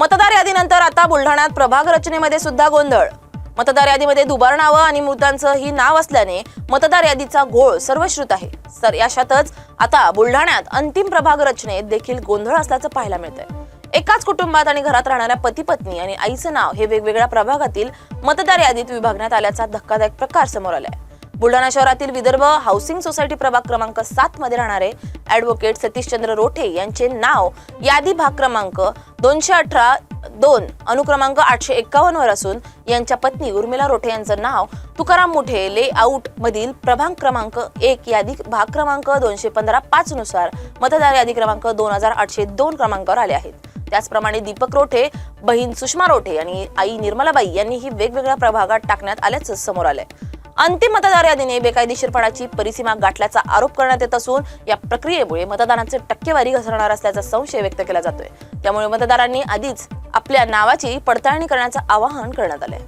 मतदार यादीनंतर आता बुलढाण्यात प्रभाग रचनेमध्ये सुद्धा गोंधळ. मतदार यादीमध्ये दुबार नावं आणि मृतांचं ही नाव असल्याने मतदार यादीचा घोळ सर्वश्रुत आहे. तर याशातच आता बुलढाण्यात अंतिम प्रभाग रचनेत देखील गोंधळ असल्याचं पाहायला मिळतंय. एकाच कुटुंबात आणि घरात राहणाऱ्या पती पत्नी आणि आईचं नाव हे वेगवेगळ्या प्रभागातील मतदार यादीत विभागण्यात आल्याचा धक्कादायक प्रकार समोर आलाय. बुलढाणा शहरातील विदर्भ हाऊसिंग सोसायटी प्रभाग क्रमांक सात मध्ये राहणारे ऍडव्होकेट सतीशचंद्र रोठे यांचे नाव यादी भाग क्रमांक दोनशे अठरा दोन अनुक्रमांक आठशे एक्कावन्न वर असून यांच्या पत्नी उर्मिला रोठे यांचं नाव तुकाराम मुठे ले आउट मधील प्रभाग क्रमांक एक यादी भाग क्रमांक दोनशे पंधरा पाच नुसार मतदार यादी क्रमांक दोन हजार आठशे दोन क्रमांकावर आले आहेत. त्याचप्रमाणे दीपक रोठे बहीण सुषमा रोठे आणि आई निर्मलाबाई यांनीही वेगवेगळ्या प्रभागात टाकण्यात आल्याचं समोर आलंय. अंतिम मतदार यादीने बेकायदेशीरपणाची परिसीमा गाठल्याचा आरोप करण्यात येत असून या प्रक्रियेमुळे मतदानाचे टक्केवारी घसरणार असल्याचा संशय व्यक्त केला जातोय. त्यामुळे मतदारांनी आधीच आपल्या नावाची पडताळणी करण्याचं आवाहन करण्यात आलंय.